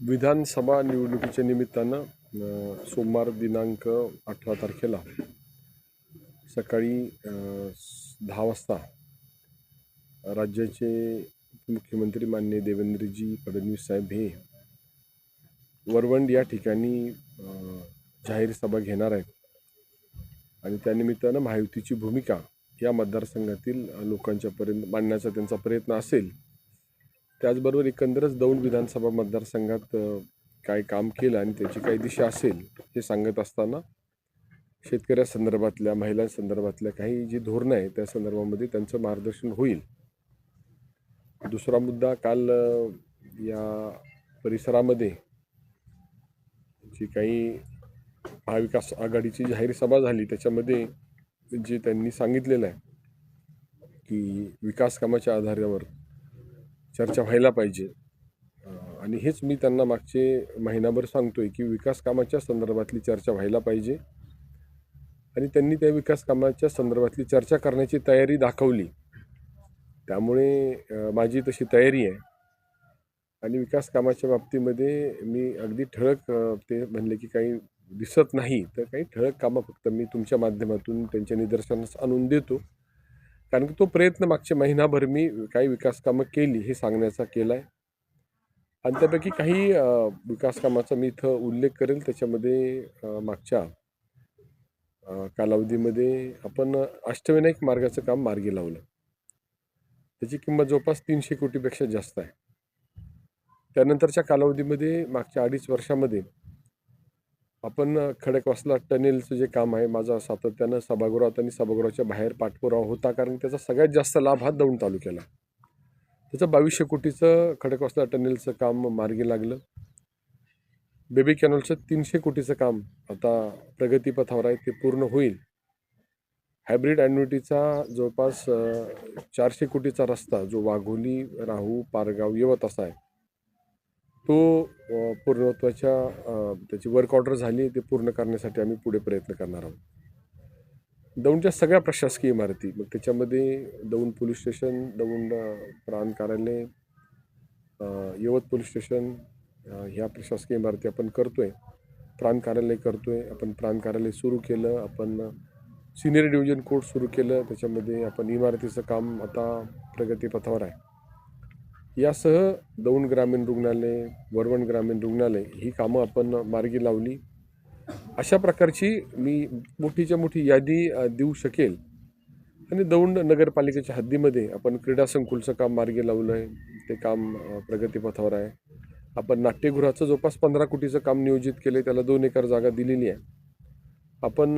विधानसभा निवडणुकीच्या निमित्तानं सोमवार दिनांक अठरा तारखेला सकाळी दहा वाजता राज्याचे मुख्यमंत्री मान्य देवेंद्रजी फडणवीस साहेब हे वरवंड या ठिकाणी जाहीर सभा घेणार आहेत. आणि त्यानिमित्तानं महायुतीची भूमिका या मतदारसंघातील लोकांच्यापर्यंत मांडण्याचा त्यांचा प्रयत्न असेल त्याचबरोबर एकंदरच दौंड विधानसभा मतदारसंघात काय काम केलं आणि त्याची काय दिशा असेल हे सांगत असताना शेतकऱ्यासंदर्भातल्या महिलांसंदर्भातल्या काही जी धोरणं आहे त्या संदर्भामध्ये त्यांचं मार्गदर्शन होईल. दुसरा मुद्दा काल या परिसरामध्ये जी काही महाविकास आघाडीची जाहीर सभा झाली त्याच्यामध्ये जे त्यांनी सांगितलेलं आहे की विकास कामाच्या आधारावर चर्चा व्हायला पाहिजे. आणि हेच मी त्यांना मागचे महिनाभर सांगतो आहे की विकास कामाच्या संदर्भातली चर्चा व्हायला पाहिजे. आणि त्यांनी त्या विकास कामाच्या संदर्भातली चर्चा करण्याची तयारी दाखवली. त्यामुळे माझी तशी तयारी आहे. आणि विकास कामाच्या बाबतीमध्ये मी अगदी ठळक ते म्हणले की काही दिसत नाही तर काही ठळक कामं फक्त मी तुमच्या माध्यमातून त्यांच्या निदर्शनास आणून देतो. कारण की तो प्रयत्न मागच्या महिनाभर मी काही विकास कामं केली हे सांगण्याचा केला आहे. आणि त्यापैकी काही विकासकामाचा विकास कामाचा मी इथं उल्लेख करेल. त्याच्यामध्ये मागच्या कालावधीमध्ये आपण अष्टविनायक मार्गाचं काम मार्गी लावलं. त्याची किंमत जवळपास तीनशे कोटीपेक्षा जास्त आहे. त्यानंतरच्या कालावधीमध्ये मागच्या अडीच वर्षामध्ये आपण खडकवासला टनेलचं जे काम आहे माझा सातत्यानं सभागृहात आणि सभागृहाच्या बाहेर पाठपुरावा होता कारण त्याचा सगळ्यात जास्त लाभ हा दौंड तालुक्याला. त्याचं बावीसशे कोटीचं खडकवासला टनेलचं काम मार्गी लागलं. बेबी कॅनलचं तीनशे कोटीचं काम आता प्रगतीपथावर आहे ते पूर्ण होईल. हायब्रिड ॲन्युटीचा जवळपास चारशे कोटीचा रस्ता जो वाघोली राहू पारगाव यवत असा आहे तो पूर्णत्वाच्या त्याची वर्क ऑर्डर झाली ते पूर्ण करण्यासाठी आम्ही पुढे प्रयत्न करणार आहोत. दौंडच्या सगळ्या प्रशासकीय इमारती मग त्याच्यामध्ये दौंड पोलीस स्टेशन दौंड प्रांत कार्यालय यवत पोलीस स्टेशन ह्या प्रशासकीय इमारती आपण करतोय. प्रांत कार्यालय करतोय. आपण प्रांत कार्यालय सुरू केलं. आपण सिनियर डिव्हिजन कोर्ट सुरू केलं. त्याच्यामध्ये आपण इमारतीचं काम आता प्रगतीपथावर आहे. यासह दौंड ग्रामीण रुग्णालय वरवण ग्रामीण रुग्णालय ही कामं आपण मार्गी लावली. अशा प्रकारची मी मोठीच्या मोठी यादी देऊ शकेल. आणि दौंड नगरपालिकेच्या हद्दीमध्ये आपण क्रीडा संकुलचं काम मार्गी लावलं आहे ते काम प्रगतीपथावर आहे. आपण नाट्यगृहाचं जवळपास पंधरा कोटीचं काम नियोजित केलं आहे त्याला दोन एकर जागा दिलेली आहे. आपण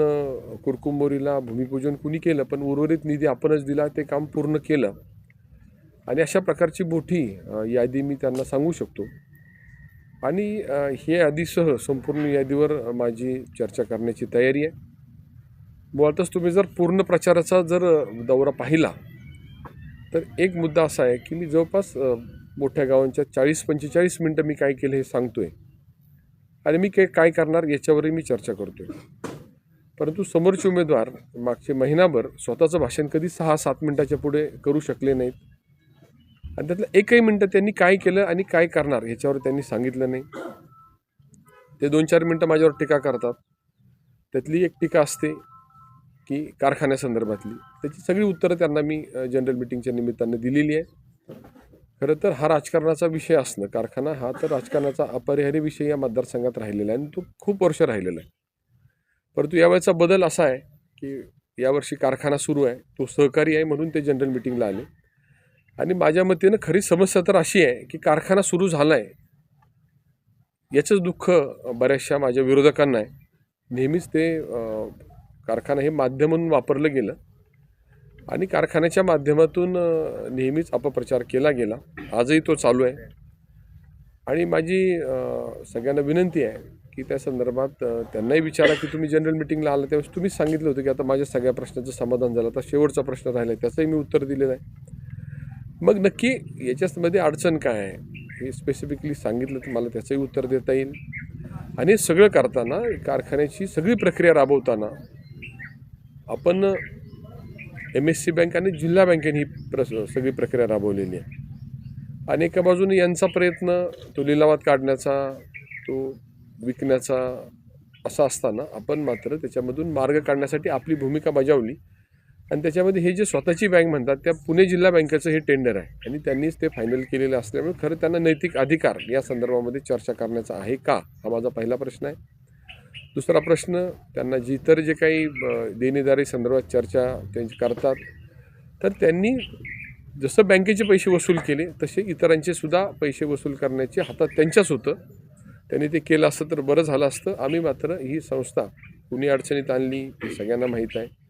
कुरकुंबोरीला भूमिपूजन कुणी केलं? पण उर्वरित निधी आपणच दिला. ते काम पूर्ण केलं. आणि अशा प्रकारची मोठी यादी मी त्यांना सांगू शकतो. आणि हे यादीसह संपूर्ण यादीवर माझी चर्चा करण्याची तयारी आहे. मुळातच तुम्ही जर पूर्ण प्रचाराचा जर दौरा पाहिला तर एक मुद्दा असा आहे की मी जवळपास मोठ्या गावांच्या चाळीस पंचेचाळीस मिनटं मी काय केलं हे सांगतो आहे आणि मी काय काय करणार याच्यावरही मी चर्चा करतो आहे परंतु समोरचे उमेदवार मागचे महिनाभर स्वतःचं भाषण कधी सहा सात मिनटाच्या पुढे करू शकले नाहीत. आणि त्यातलं एकही मिनटं त्यांनी काय केलं आणि काय करणार ह्याच्यावर त्यांनी सांगितलं नाही. ते दोन चार मिनटं माझ्यावर टीका करतात. त्यातली एक टीका असते की कारखान्यासंदर्भातली. त्याची सगळी उत्तरं त्यांना मी जनरल मिटिंगच्या निमित्तानं दिलेली आहे खरं तर हा राजकारणाचा विषय असणं कारखाना हा तर राजकारणाचा अपरिहार्य विषय या मतदारसंघात राहिलेला आहे आणि तो खूप वर्ष राहिलेला आहे. परंतु यावेळेचा बदल असा आहे की यावर्षी कारखाना सुरू आहे तो सहकारी आहे म्हणून ते जनरल मिटिंगला आले. आणि माझ्या मतेनं खरी समस्या तर अशी आहे की कारखाना सुरू झाला आहे याचंच दुःख बऱ्याचशा माझ्या विरोधकांना आहे. नेहमीच ते कारखाना हे माध्यम म्हणून वापरलं गेलं. आणि कारखान्याच्या माध्यमातून नेहमीच अपप्रचार केला गेला. आजही तो चालू आहे. आणि माझी सगळ्यांना विनंती आहे की त्या संदर्भात त्यांनाही विचारा की तुम्ही जनरल मिटिंगला आला त्यावेळेस तुम्हीच सांगितलं होतं की आता माझ्या सगळ्या प्रश्नाचं समाधान झालं. आता शेवटचा प्रश्न राहिला आहे त्याचंही मी उत्तर दिलेलं आहे. मग नक्की याच्यामध्ये अडचण काय आहे? हे स्पेसिफिकली सांगितलं तर मला त्याचंही उत्तर देता येईल. आणि सगळं करताना कारखान्याची सगळी प्रक्रिया राबवताना आपण एम एस सी बँक आणि जिल्हा बँकेने ही प्र सगळी प्रक्रिया राबवलेली आहे. आणि एका बाजूने यांचा प्रयत्न तो लिलावात काढण्याचा तो विकण्याचा असा असताना आपण मात्र त्याच्यामधून मार्ग काढण्यासाठी आपली भूमिका बजावली. आणि त्याच्यामध्ये हे जे स्वतःची बँक म्हणतात त्या पुणे जिल्हा बँकेचं हे टेंडर आहे. आणि त्यांनीच ते फायनल केलेलं असल्यामुळे खरं त्यांना नैतिक अधिकार या संदर्भामध्ये चर्चा करण्याचा आहे का? हा माझा पहिला प्रश्न आहे. दुसरा प्रश्न त्यांना जी इतर जे काही देणेदारी संदर्भात चर्चा त्यांची करतात तर त्यांनी जसं बँकेचे पैसे वसूल केले तसे इतरांचे सुद्धा पैसे वसूल करण्याचे हातात त्यांच्याच होतं. त्यांनी ते केलं असतं तर बरं झालं असतं. आम्ही मात्र ही संस्था कुणी अडचणीत आणली हे सगळ्यांना माहीत आहे.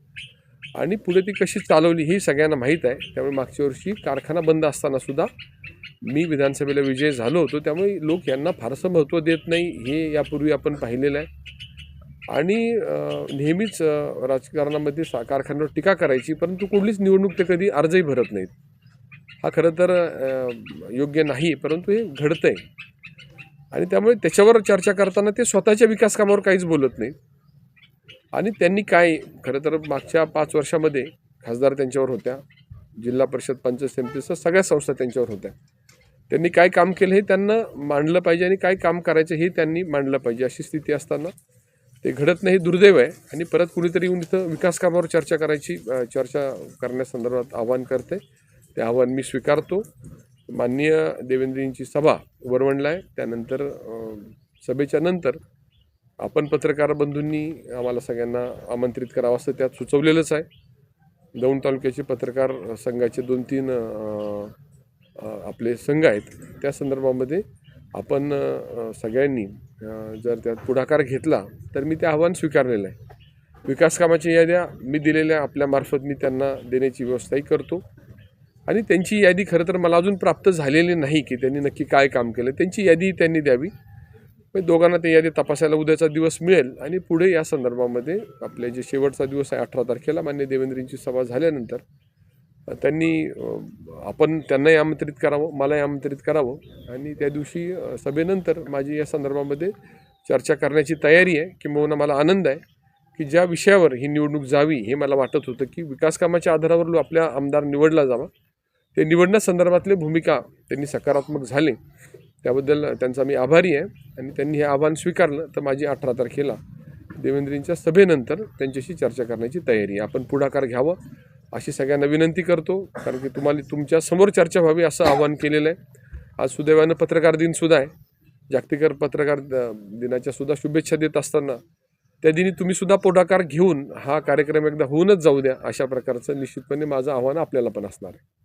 आणि पुढे ती कशी चालवली ही सगळ्यांना माहीत आहे. त्यामुळे मागच्या वर्षी कारखाना बंद असताना सुद्धा मी विधानसभेला विजय झालो होतो. त्यामुळे लोक यांना फारसं महत्त्व देत नाही हे यापूर्वी आपण पाहिलेलं आहे. आणि नेहमीच राजकारणामध्ये सा कारखान्यावर टीका करायची परंतु कुठलीच निवडणूक ते कधी अर्जही भरत नाहीत. हा खरं तर योग्य नाही परंतु हे घडतं आहे आणि त्यामुळे त्याच्यावर चर्चा करताना ते स्वतःच्या विकास कामावर काहीच बोलत नाहीत. आणि त्यांनी काय खरं तर मागच्या पाच वर्षामध्ये खासदार त्यांच्यावर होत्या जिल्हा परिषद पंचायत समितीसह सगळ्या संस्था त्यांच्यावर होत्या. त्यांनी काय काम केलं हे त्यांना मांडलं पाहिजे आणि काय काम करायचं हे त्यांनी मांडलं पाहिजे अशी स्थिती असताना ते घडत नाही हे दुर्दैव आहे. आणि परत कुणीतरी येऊन इथं विकास कामावर चर्चा करायची चर्चा करण्यासंदर्भात आव्हान करते ते आव्हान मी स्वीकारतो. माननीय देवेंद्रजींची सभा वरवणला आहे त्यानंतर सभेच्या नंतर आपण पत्रकार बंधूंनी आम्हाला सगळ्यांना आमंत्रित करावं असं त्यात सुचवलेलंच आहे. दौंड तालुक्याचे पत्रकार संघाचे दोन तीन आपले संघ आहेत. त्या संदर्भामध्ये आपण सगळ्यांनी जर त्यात पुढाकार घेतला तर मी ते आव्हान स्वीकारलेलं आहे. विकास कामाच्या याद्या मी दिलेल्या आपल्यामार्फत मी त्यांना देण्याची व्यवस्थाही करतो. आणि त्यांची यादी खरं तर मला अजून प्राप्त झालेली नाही की त्यांनी नक्की काय काम केलं. त्यांची यादी त्यांनी द्यावी. म्हणजे दोघांना ते यादी तपासायला उद्याचा दिवस मिळेल आणि पुढे या संदर्भामध्ये आपले जे शेवटचा दिवस आहे अठरा तारखेला मान्य देवेंद्रजींची सभा झाल्यानंतर त्यांनी आपण त्यांनाही आमंत्रित करावं मलाही आमंत्रित करावं आणि त्या दिवशी सभेनंतर माझी या संदर्भामध्ये चर्चा करण्याची तयारी आहे किंबहुना मला आनंद आहे की ज्या विषयावर ही निवडणूक जावी हे मला वाटत होतं की विकास कामाच्या आधारावर आपल्या आमदार निवडला जावा ते निवडण्यासंदर्भातले भूमिका त्यांनी सकारात्मक झाले. त्याबद्दल त्यांचा मी आभारी आहे आणि त्यांनी हे आव्हान स्वीकारलं तर माझी अठरा तारखेला देवेंद्रींच्या सभेनंतर त्यांच्याशी चर्चा करण्याची तयारी आहे. आपण पुढाकार घ्यावं अशी सगळ्यांना विनंती करतो कारण की तुम्हाला तुमच्यासमोर चर्चा व्हावी असं आवाहन केलेलं आहे. आज सुदैवानं पत्रकार दिनसुद्धा आहे. जागतिक पत्रकार द- दिनाच्या सुद्धा शुभेच्छा देत असताना त्या दिनी तुम्ही सुद्धा पुढाकार घेऊन हा कार्यक्रम एकदा होऊनच जाऊ द्या अशा प्रकारचं निश्चितपणे माझं आव्हान आपल्याला पण असणार आहे.